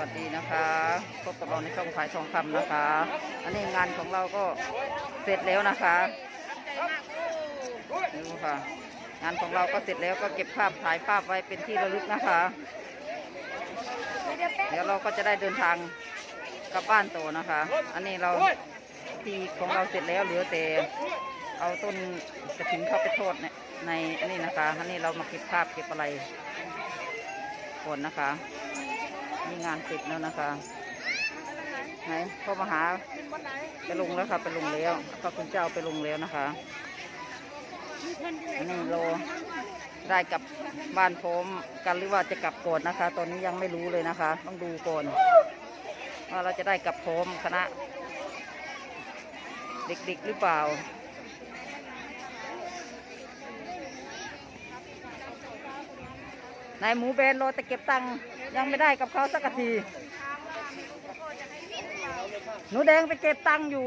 วัสดีนะคะพบกับเราในช่องขายทองคำนะคะ อันนี้งานของเราก็เสร็จแล้วนะคะดูค่ะ งานของเราก็เสร็จแล้วก็เก็บภาพถ่ายภาพไว้เป็นที่ระลึกนะคะ เดี๋ยวเราก็จะได้เดินทางกลับบ้านต่อนะคะ อันนี้เราที่ของเราเสร็จแล้วเหลือแต่เอาต้นกระถิ่นเข้าไปโทษเนี่ยในอันนี้นะคะอันนี้เรามาเก็บภาพเก็บอะไรก่อนนะคะ นี่งานเสร็จแล้วนะคะไหนพ่อมาหาไปลงแล้วค่ะ ไปลงแล้วพระคุณเจ้าไปลงแล้วนะคะอันนี้เราได้กลับบ้านพร้อมกันหรือว่าจะกลับก่อนนะคะ ตอนนี้ยังไม่รู้เลยนะคะ ต้องดูก่อนว่าเราจะได้กลับพร้อมคณะ เด็กๆหรือเปล่า นายหมูแบนด์โรแต่เก็บตังค์ยังไม่ได้กับเขาสักทีหนูแดงไปเก็บตังค์อยู่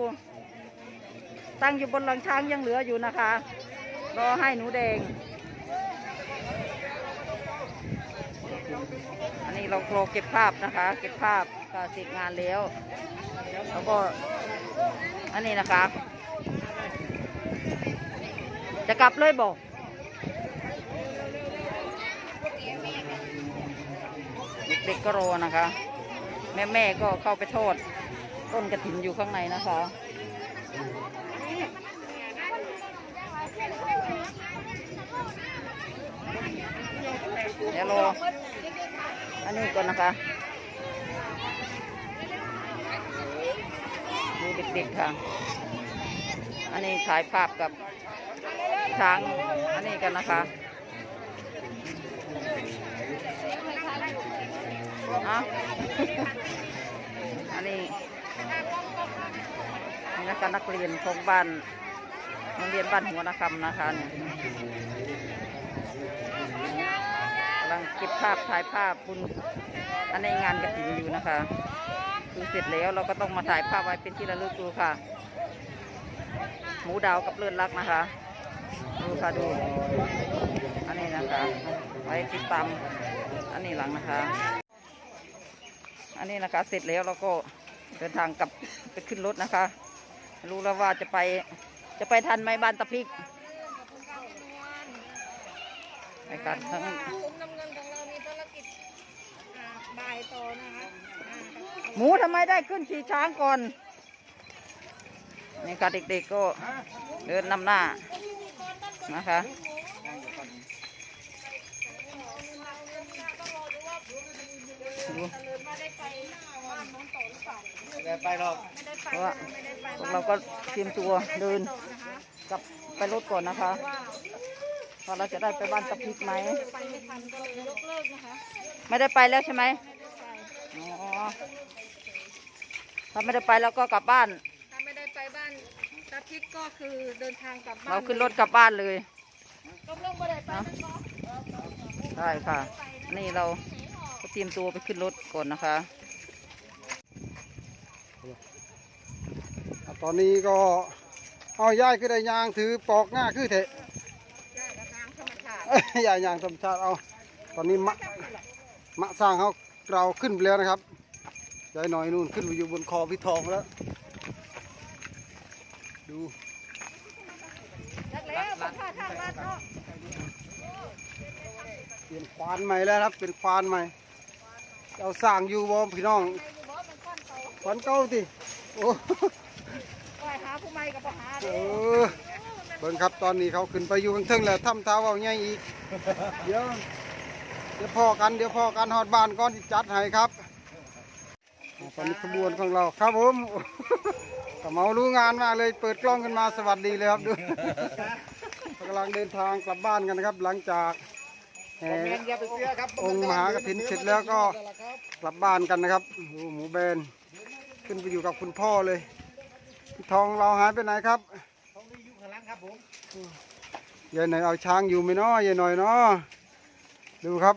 ตังค์อยู่บนหลังช้างยังเหลืออยู่นะคะ รอให้หนูแดง อันนี้เรารอเก็บภาพนะคะ เก็บภาพก็เสร็จงานแล้ว แล้วก็อันนี้นะคะ จะกลับเลยบอก เด็กๆก็รอนะคะ แม่แม่ๆก็เข้าไปโทษต้นกระถินอยู่ข้างในนะคะเดี๋ยวรออันนี้ก่อนนะคะดูเด็กๆค่ะ อันนี้ถ่ายภาพกับช้างอันนี้กันนะคะ อะอันนี้นี่นะคะนักเรียนของบ้านโรงเรียนบ้านหัวนาคำนะคะเนี่ยกำลังเก็บภาพถ่ายภาพบุญอันในงานกระถิ่นอยู่นะคะคือเสร็จแล้วเราก็ต้องมาถ่ายภาพไว้เป็นที่ระลึกดูค่ะ หมูดาวกับเลือดรักนะคะ ดูค่ะดู อันนี้นะคะ ไว้ติดตามอันนี้หลังนะคะ อันนี้นะคะ เสร็จแล้วเราก็เดินทางกลับไปขึ้นรถนะคะ รู้แล้วว่าจะไปจะไปทันไหมบ้านตะพริกไปกันทั้งคุ้มน้ำเงินของเรามีภารกิจบ่ายต่อนะคะหมูทำไมได้ขึ้นขี่ช้างก่อนนี่ค่ะเด็กๆก็เดินนำหน้านะคะ ดูไปหรอกเพราะว่าพวกเราก็เตรียมตัวเดินกลับไปรถก่อนนะคะว่าเราจะได้ไปบ้านตะพริกไหมไปไม่ทันก็เลยยกเลิกนะคะไม่ได้ไปแล้วใช่ไหมใช่อ๋อถ้าไม่ได้ไปเราก็กลับบ้าน ถ้าไม่ได้ไปบ้านตาทิศก็คือเดินทางกลับบ้านเราขึ้นรถกลับบ้านเลยก็ลงไม่ได้ไปนั่นเนาะได้ค่ะ นี่เราก็ เตรียมตัวไปขึ้นรถก่อนนะคะ ตอนนี้ก็เอาย่ายคือได้ยางถือปอกหน้าคือเถอะได้กับทางธรรมชาติเอ้ยย่ายยางธรรมชาติเอา ตอนนี้มะมะสร้างเขาเราขึ้นไปแล้วนะครับยายหน่อยนู่นขึ้นไปอยู่บนคอพี่ทองแล้ว ดูจักแล้วบอกค่าทางลัดเนาะเปลี่ยนควานใหม่แล้วครับ เป็นควานใหม่ เอาสร้างอยู่บ่พี่น้องในอยู่บ่มันก้อนโตควานเก่าติโอ้ปล่อยหาผู้ใหม่กับบ่หาเอเด้อเบิ่งครับตอนนี้เขาขึ้นไปอยู่ข้างเทิงแล้วทำเท้าเอาใหญ่อีกเดี๋ยวเดี๋ยวพอกันเดี๋ยวพอกันฮอดบ้านก่อนจัดให้ครับอ่าตอนนี้ขบวนของเราครับผมกเมารู้งานมากเลยเปิดกล้องขึ้นมาสวัสดีเลยครับดูกำลังเดินทางกลับบ้านกันนะครับ หลังจาก องค์มหากฐินเสร็จแล้วก็กลับบ้านกันนะครับดูหมูแบนขึ้นไปอยู่กับคุณพ่อเลยพี่ทองเราหายไปไหนครับยายหน่อยเอาช้างอยู่ไหมเนาะยายหน่อยเนาะดูครับ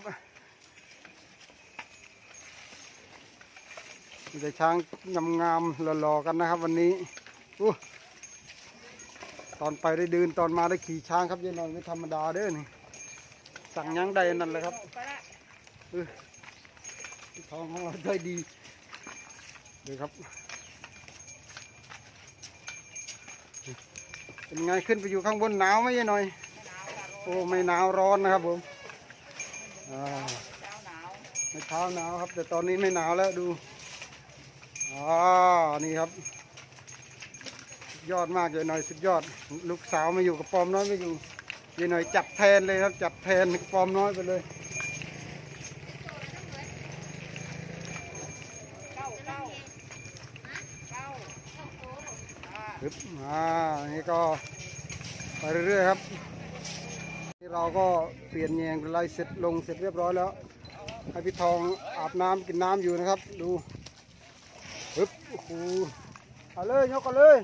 มีแต่ช้างงามๆหล่อๆกันนะครับ วันนี้อู้ตอนไปได้เดินตอนมาได้ขี่ช้างครับยายหน่อยไม่ธรรมดาเด้อนี่ สั่งหยังใดนั่นเลยครับไปละเออพี่ทองของเราได้ดีดูครับ เป็นไงขึ้นไปอยู่ข้างบนหนาวไหมยายหน่อย โอ้ไม่หนาวร้อนนะครับผมอ่าไม่เช้าหนาวครับ แต่ตอนนี้ไม่หนาวแล้วดูอ่านี่ครับสุดยอดมากยายหน่อยสุดยอด ลูกสาวมาอยู่กับปอมน้อยไม่อยู่ ยายหน่อยจัดแทนเลยครับ จัดแทนปอร์มน้อยไปเลยปึ๊บอ่านี่ก็ไปเรื่อยๆครับนี่เราก็เปลี่ยนแยงไล่เสร็จลงเสร็จเรียบร้อยแล้ว ให้พี่ทองอาบน้ำกินน้ำอยู่นะครับ ดูปึ๊บโอ้โหเอาเลยยกกันเลย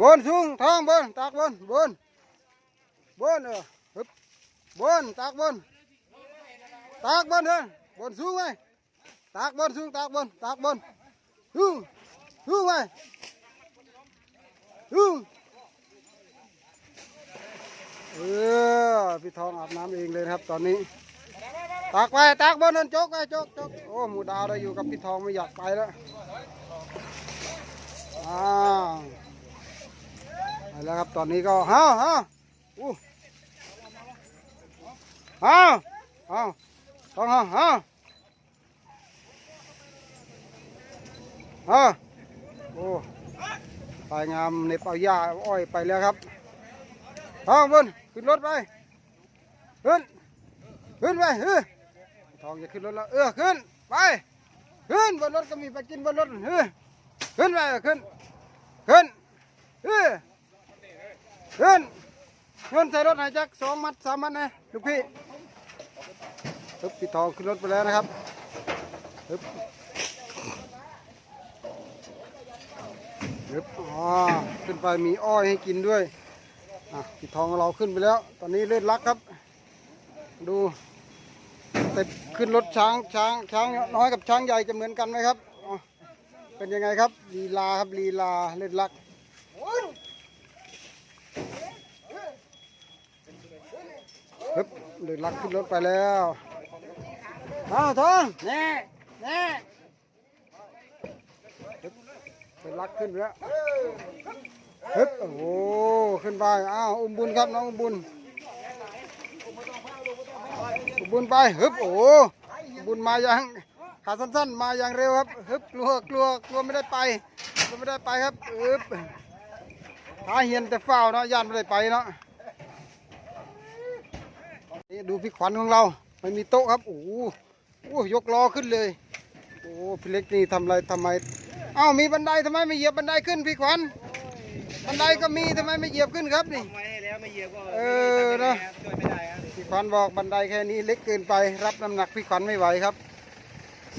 บนสูงทองบนตากบนบนบนเออปึ๊บบนตากบนตากบนเถอบนสูงไหมตากบนสูงตากบนตากบนฮึ่งฮึ่งไปฮึ่งเออพี่ทองอาบน้ำเองเลยครับตอนนี้ ตากไปตากบนนั่นจกไปจกจกโอ้หมูดาวได้อยู่กับพี่ทองไม่อยากไปแล้วอ้าว แล้วครับตอนนี้ก็ฮ่าฮ่าอู้ฮ่าฮ่าต้องฮ่าฮ่าฮะโอ้ปลายงามในเป่าหญ้าอ้อยไปแล้วครับทองบนขึ้นรถไปขึ้นขึ้นไปเออทองจะขึ้นรถแล้วเออขึ้นไปขึ้นบนรถก็มีไปกินบนรถเออขึ้นไปขึ้นขึ้นเออ ขึ้นเงินใส่รถไหนจักสองมัดสามมัดนะลูกพี่ปึ๊บพี่ทองขึ้นรถไปแล้วนะครับปึ๊บเดี๋ยวอ๋อขึ้นไปมีอ้อยให้กินด้วยอะพี่ทองเราขึ้นไปแล้ว ตอนนี้เล่นรักครับ ดูแต่ขึ้นรถช้างช้างช้างน้อยกับช้างใหญ่จะเหมือนกันไหมครับอ๋อเป็นยังไงครับลีลาครับลีลาเล่นรัก ฮึบเล่นรักขึ้นรถไปแล้วอ้าวทองแน่แน่เป็นรักขึ้นไปแล้วฮึบโอ้โหขึ้นไปอ้าวอุ้มบุญครับน้องอุ้มบุญอุ้มบุญไปฮึบโอ้โหอุ้มบุญมาอย่างขาสั้นๆ มาอย่างเร็วครับฮึบกลัวกลัวกลัวไม่ได้ไปกลัวไม่ได้ไปครับฮึบหาเหียนแต่เฝ้าเนาะย่านไม่ได้ไปเนาะ นี่ดูพี่ขวัญของเรา ไม่มีโต๊ะครับโอ้โหโอ้โหยกล้อขึ้นเลย โอ้พี่เล็กนี่ทำอะไรทำไม เอ้ามีบันไดทำไมไม่เหยียบบันไดขึ้นพี่ขวัญ บันไดก็มีทำไมไม่เหยียบขึ้นครับนี่ ไม่ให้แล้วไม่เหยียบก็เออเนอะช่วยไม่ได้ครับพี่ขวัญบอกบันไดแค่นี้เล็กเกินไป รับน้ำหนักพี่ขวัญไม่ไหวครับ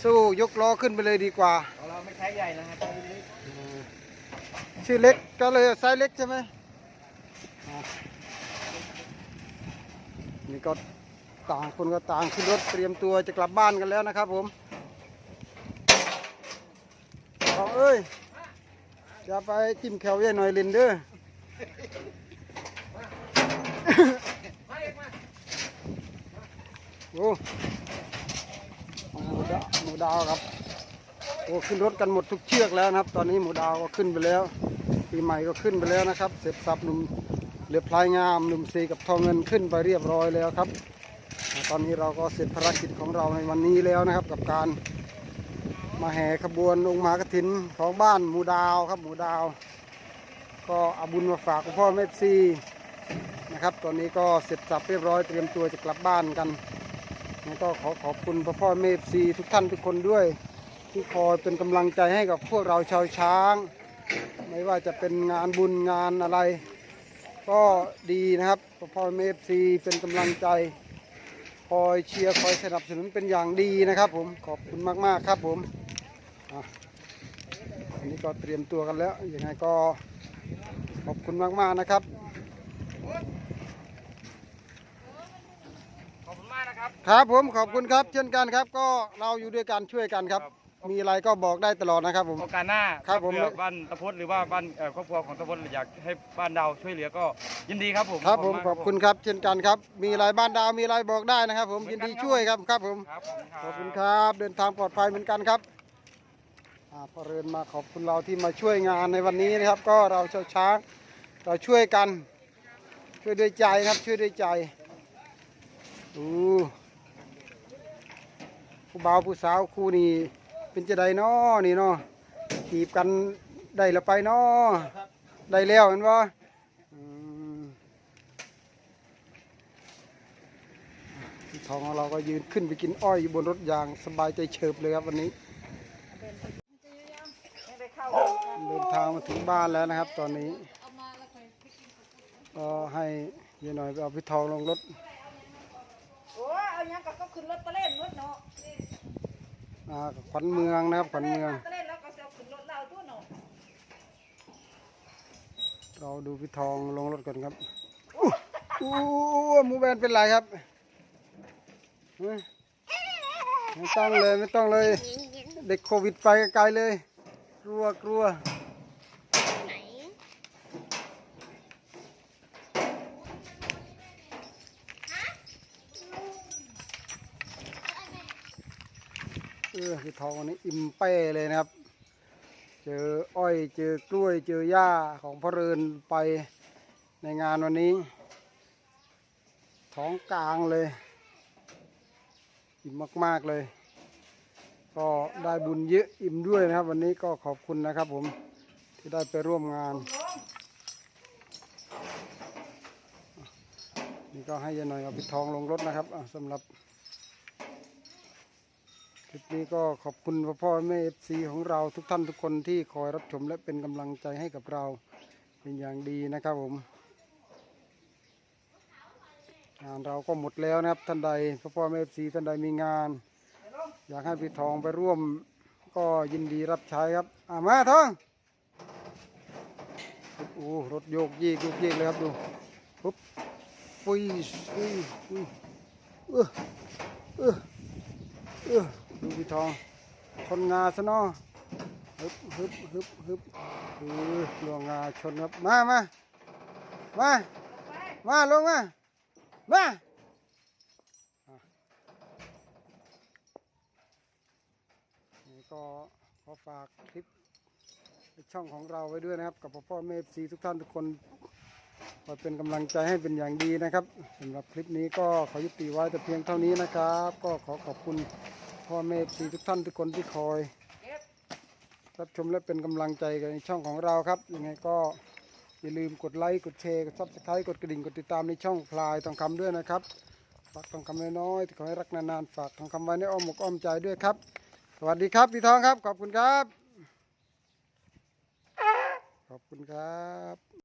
สู้ยกล้อขึ้นไปเลยดีกว่าของเราไม่ใช้ใหญ่นะครับใช้เล็กเออชื่อเล็กก็เลยไซส์เล็กใช่ไหมอะ นี่ก็ต่างคนก็ต่างขึ้นรถเตรียมตัวจะกลับบ้านกันแล้วนะครับผมเอาเอ้ย จะไปจิ้มแขวเย่หน่อยลินเด้อโอ้หมูดาวหมูดาวครับโอ้ขึ้นรถกันหมดทุกเชือกแล้วนะครับ ตอนนี้หมูดาวก็ขึ้นไปแล้วปีใหม่ก็ขึ้นไปแล้วนะครับ เสร็จสับหนุ่ม เหลือพลายงามหนุ่มซีกับทองเงินขึ้นไปเรียบร้อยแล้วครับ ตอนนี้เราก็เสร็จภารกิจของเราในวันนี้แล้วนะครับ กับการมาแห่ขบวนองค์มากฐินของบ้านหมูดาวครับหมูดาว ก็อาบุญมาฝากคุณพ่อแม่ซีนะครับ ตอนนี้ก็เสร็จสับเรียบร้อยเตรียมตัวจะกลับบ้านกันก็ขอขอบคุณพ่อพ่อเมฟซีทุกท่านทุกคนด้วย ที่คอยเป็นกำลังใจให้กับพวกเราชาวช้าง ไม่ว่าจะเป็นงานบุญงานอะไร ก็ดีนะครับพ่อพ่อเมฟซีเป็นกำลังใจ คอยเชียร์คอยสนับสนุนเป็นอย่างดีนะครับผมขอบคุณมาก ๆ ครับผมอะอันนี้ก็เตรียมตัวกันแล้วยังไงก็ขอบคุณมาก ๆ นะครับขอบคุณมากนะครับ ครับผมขอบคุณครับ เช่นกันครับ ก็เราอยู่ด้วยกันช่วยกันครับ มีอะไรก็บอกได้ตลอดนะครับผม โอกาสหน้าครับผมเผื่อบ้านตะพดหรือว่าบ้านเอ่อครอบครัวของตะพดอยากให้บ้านดาวช่วยเหลือก็ยินดีครับผมครับผมากขอบคุณครับเช่นกันครับ มีอะไรบ้านดาวมีอะไรบอกได้นะครับ ผมยินดีช่วยครับครับผม ครับขอบคุณครับ เดินทางปลอดภัยเหมือนกันครับอ่าพอเรินมาขอบคุณเราที่มาช่วยงานในวันนี้นะครับ ก็เราชาวช้างเราช่วยกัน ช่วยด้วยใจครับช่วยด้วยใจดูผู้บ่าวผู้สาวคู่นี้ เป็นจะไดน้อนี่เนาะจีบกันได้ละไปเนาะได้แล้วเห็นบ่อืมพี่ทองของเราก็ยืนขึ้นไปกินอ้อยอยู่บนรถยางสบายใจเฉิบเลยครับวันนี้ เดินทางมาถึงบ้านแล้วนะครับ ตอนนี้ก็ให้ยายหน่อยไปเอาพี่ทองลงรถโอ้เอายังกับก็ขึ้นรถไปเล่นรถเนาะ ขวัญเมืองนะครับขวัญเมือง เราดูพี่ทองลงรถก่อนครับอู้หมูแบนเป็นไรครับไม่ต้องเลยไม่ต้องเลย เด็กโควิดไปไกลเลย กลัวกลัว ออพี่ทองวันนี้อิ่มเป้เลยนะครับ เจออ้อยเจอกล้วยเจอหญ้าของพ่อเรินไปในงานวันนี้ ท้องกลางเลย อิ่มมาก ๆ เลย ก็ได้บุญเยอะอิ่มด้วยนะครับ วันนี้ก็ขอบคุณนะครับผมที่ได้ไปร่วมงาน นี่ก็ให้ยายหน่อยเอาไปทองลงรถนะครับสำหรับ คลิปนี้ก็ขอบคุณพ่อพ่อแม่เอฟซีของเราทุกท่านทุกคนที่คอยรับชมและเป็นกำลังใจให้กับเราเป็นอย่างดีนะครับผมงานเราก็หมดแล้วนะครับท่านใดพ่อพ่อแม่เอฟซีท่านใดมีงาน อยากให้พี่ทองไปร่วม ก็ยินดีรับใช้ครับอ่ามาทองโอ้รถโยกเยกโยกเยกเลยครับดูปุ๊บปุ้ยปุ้ยปุ้ยเออเออเออ ดูพี่ทองคนงาซะเนาะฮึบฮึบฮึบฮึบเออลวงงาชนครับมามามามาลงมามาอะนี่ก็ขอฝากคลิปช่องของเราไว้ด้วยนะครับ กับพ่อพ่อแม่ซีทุกท่านทุกคนคอยเป็นกำลังใจให้เป็นอย่างดีนะครับสำหรับคลิปนี้ก็ขอยุติไว้แต่เพียงเท่านี้นะครับ ก็ขอขอบคุณ พ่อแม่ทีทุกท่านทุกคนที่คอย รับชมและเป็นกำลังใจกันในช่องของเราครับยังไงก็อย่าลืมกดไลค์กดแชร์กดซับสไครต์กดกระดิ่งกดติดตามในช่องพลายทองคำด้วยนะครับฝากทองคำน้อยๆที่ขอให้รักนานๆฝากทองคำไว้ในอ้อมอกอ้อมใจด้วยครับ สวัสดีครับพี่ทองครับขอบคุณครับ ขอบคุณครับ